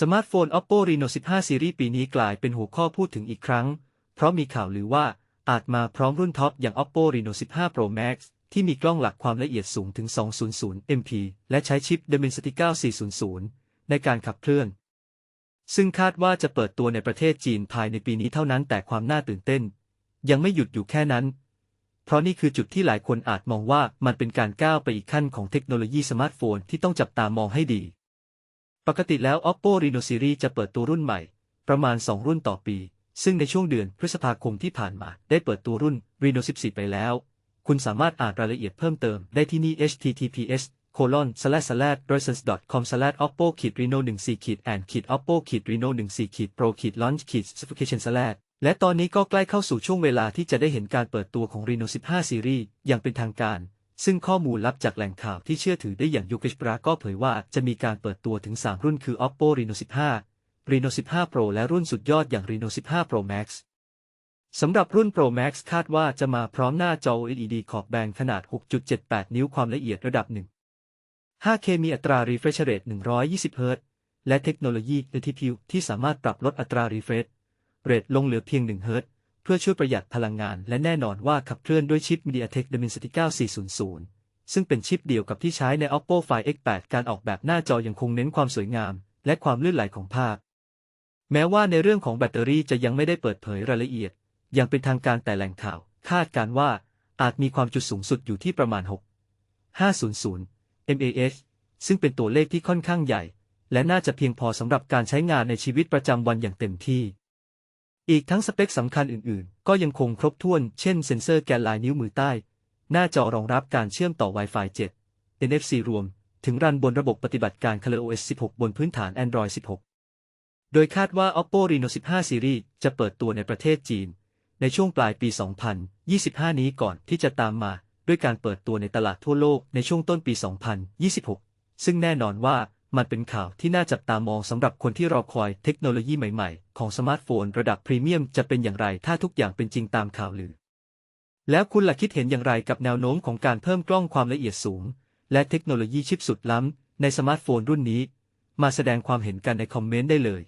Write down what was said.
สมาร์ทโฟน Oppo Reno 15 Series ปีนี้กลายเป็นหัวข้อพูดถึงอีกครั้ง เพราะมีข่าวลือว่าอาจมาพร้อมรุ่นท็อปอย่าง Oppo Reno 15 Pro Max ที่มีกล้องหลักความละเอียดสูงถึง 200 MP และใช้ชิป Dimensity 9400 ในการขับเคลื่อน ซึ่งคาดว่าจะเปิดตัวในประเทศจีนภายในปีนี้เท่านั้นแต่ความน่าตื่นเต้น ยังไม่หยุดอยู่แค่นั้น เพราะนี่คือจุดที่หลายคนอาจมองว่ามันเป็นการก้าวไปอีกขั้นของเทคโนโลยีสมาร์ทโฟนที่ต้องจับตามองให้ดี ปกติแล้ว Oppo Reno Series จะเปิดตัวรุ่นใหม่ ประมาณ 2 รุ่นต่อปี ซึ่งในช่วงเดือนพฤษภาคมที่ผ่านมา ได้เปิดตัวรุ่น Reno 14 ไปแล้ว คุณสามารถอ่านรายละเอียดเพิ่มเติมได้ที่นี่ https colon slash slash com slash oppo ขีด reno 14ขีด and ขีด oppo ขีด reno 14ขีด pro ขีด launch ขีด specification slash และตอนนี้ก็ใกล้เข้าสู่ช่วงเวลาที่จะได้เห็นการเปิดตัวของ Reno 15 Series อย่างเป็นทางการ ซึ่งข้อมูลลับจากแหล่งข่าวที่เชื่อถือได้อย่างยูกิชปราก็เผยว่าจะมีการเปิดตัวถึง 3 รุ่นคือ Oppo Reno 15 Reno 15 Pro และรุ่นสุดยอดอย่าง Reno 15 Pro Max สำหรับรุ่น Pro Max คาดว่าจะมาพร้อมหน้าจอ LED ขอบแบนขนาด 6.78 นิ้วความละเอียดระดับหนึ่ง 5K มีอัตรา refresh rate 120 Hz และเทคโนโลยี LTPO ที่สามารถปรับลดอัตรา refresh rate ลงเหลือเพียง 1 Hz เพื่อช่วยประหยัดพลังงาน และแน่นอนว่าขับเคลื่อนด้วยชิป MediaTek Dimensity 9400 ซึ่งเป็นชิปเดียวกับที่ใช้ใน Oppo Find X8 การออกแบบหน้าจอยังคงเน้นความสวยงาม และความลื่นไหลของภาพ แม้ว่าในเรื่องของแบตเตอรี่จะยังไม่ได้เปิดเผยรายละเอียด อย่างเป็นทางการแต่แหล่งข่าว คาดการว่าอาจมีความจุสูงสุดอยู่ที่ประมาณ 6 500 mAh ซึ่งเป็นตัวเลขที่ค่อนข้างใหญ่ และน่าจะเพียงพอสำหรับการใช้งานในชีวิตประจำวันอย่างเต็มที่ อีกทั้งสเปคสำคัญอื่นๆ ก็ยังคงครบถ้วน เช่นเซ็นเซอร์แกนลายนิ้วมือใต้ หน้าจอรองรับการเชื่อมต่อ Wi-Fi 7 NFC รวม ถึงรันบนระบบปฏิบัติการ ColorOS 16 บนพื้นฐาน Android 16 โดยคาดว่า Oppo Reno 15 Series จะเปิดตัวในประเทศจีน ในช่วงปลายปี 2025 นี้ก่อนที่จะตามมาด้วยการเปิดตัวในตลาดทั่วโลกในช่วงต้นปี 2026 ซึ่งแน่นอนว่า มันเป็นข่าวที่น่าจับตามองสำหรับคนที่รอคอยเทคโนโลยีใหม่ๆ ของสมาร์ทโฟนระดับพรีเมียมจะเป็นอย่างไรถ้าทุกอย่างเป็นจริงตามข่าวลือ แล้วคุณล่ะคิดเห็นอย่างไรกับแนวโน้มของการเพิ่มกล้องความละเอียดสูง และเทคโนโลยีชิปสุดล้ำในสมาร์ทโฟนรุ่นนี้ มาแสดงความเห็นกันในคอมเมนต์ได้เลย